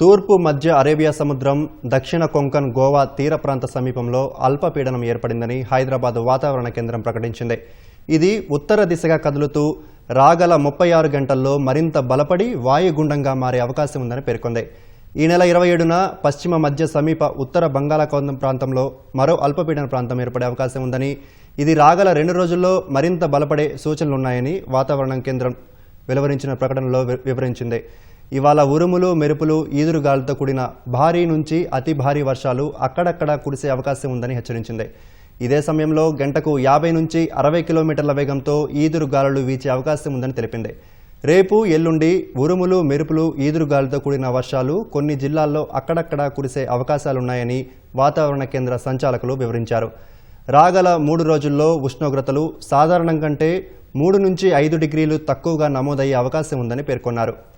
తూర్పు మధ్య అరేబియా సముద్రం దక్షిణ కొంకన్ గోవా తీర ప్రాంత సమీపంలో అల్పపీడనం ఏర్పడిందని హైదరాబాద్ వాతావరణ కేంద్రం ప్రకటించింది. ఇది ఉత్తర దిశగా కదులుతూ రాగల ముప్పై ఆరు గంటల్లో మరింత బలపడి వాయుగుండంగా మారే అవకాశం ఉందని పేర్కొంది. ఈ నెల ఇరవై ఏడున పశ్చిమ మధ్య సమీప ఉత్తర బంగాళాఖాతం ప్రాంతంలో మరో అల్పపీడన ప్రాంతం ఏర్పడే అవకాశం ఉందని ఇది రాగల రెండు రోజుల్లో మరింత బలపడే సూచనలున్నాయని వాతావరణ కేంద్రం వెలువరించిన ప్రకటనలో వి- వివరించింది. ఇవాళ ఉరుములు మెరుపులు ఈదురుగాలులతో కూడిన భారీ నుంచి అతి భారీ వర్షాలు అక్కడక్కడ కురిసే అవకాశం ఉందని హెచ్చరించింది. ఇదే సమయంలో గంటకు యాభై నుంచి అరవై కిలోమీటర్ల వేగంతో ఈదురు గాలులు వీచే అవకాశం ఉందని తెలిపింది. రేపు ఎల్లుండి ఉరుములు మెరుపులు ఈదురుగాలులతో కూడిన వర్షాలు కొన్ని జిల్లాల్లో అక్కడక్కడ కురిసే అవకాశాలున్నాయని వాతావరణ కేంద్ర సంచాలకులు వివరించారు. రాగల మూడు రోజుల్లో ఉష్ణోగ్రతలు సాధారణం కంటే మూడు నుంచి ఐదు డిగ్రీలు తక్కువగా నమోదయ్యే అవకాశం ఉందని పేర్కొన్నారు.